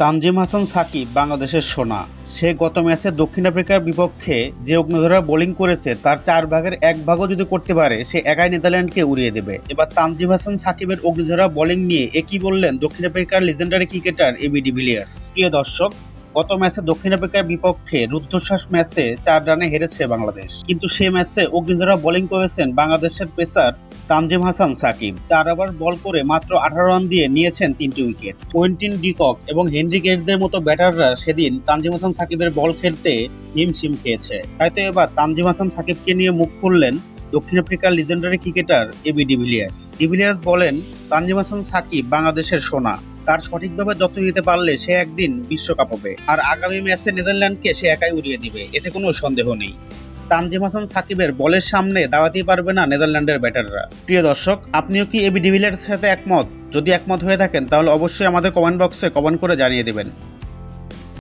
তানজিম হাসান সাকিব বাংলাদেশের সোনা। সে গত ম্যাচে দক্ষিণ আফ্রিকার বিপক্ষে যে অগ্নিধরা বোলিং করেছে, তার চার ভাগের এক ভাগও যদি করতে পারে, সে একাই নেদারল্যান্ডকে উড়িয়ে দেবে। এবার তানজিম হাসান সাকিবের অগ্নিধরা বোলিং নিয়ে একই বললেন দক্ষিণ আফ্রিকার লিজেন্ডারি ক্রিকেটার এবি ডিভিলিয়ার্স প্রিয় দর্শক গত ম্যাচে দক্ষিণ আফ্রিকার বিপক্ষে রুদ্ধশ্বাস ম্যাচে চার রানে হেরেছে বাংলাদেশ। কিন্তু সে ম্যাচে অগ্নিধরা বোলিং করেছেন বাংলাদেশের পেসার তানজিম হাসান সাকিব। চার ওভার বল করে মাত্র আঠারো রান দিয়ে নিয়েছেন তিনটি উইকেট। কোয়েন্টিন ডিকক এবং হেনরি গেটদের মতো ব্যাটাররা সেদিন তানজিম হাসান সাকিবের বল খেলতে হিমশিম খেয়েছে। হয়তো এবার তানজিম হাসান সাকিবকে নিয়ে মুখ খুললেন দক্ষিণ আফ্রিকার legendary cricketer AB de Villiers de Villiers বলেন, তানজিম হাসান সাকিব বাংলাদেশের সোনা। তার সঠিকভাবে যত্ন নিতে পারলে সে একদিন বিশ্বকাপ হবে। আর আগামী ম্যাচে নেদারল্যান্ডকে সে একাই উড়িয়ে দিবে, এতে কোনো সন্দেহ নেই। তানজিম হাসান সাকিবের বলের সামনে দাঁড়াতেই পারবে না নেদারল্যান্ডের ব্যাটাররা। প্রিয় দর্শক, আপনিও কি এবি ডিভিলিয়ার্সের সাথে একমত? যদি একমত হয়ে থাকেন, তাহলে অবশ্যই আমাদের কমেন্ট বক্সে কমেন্ট করে জানিয়ে দেবেন।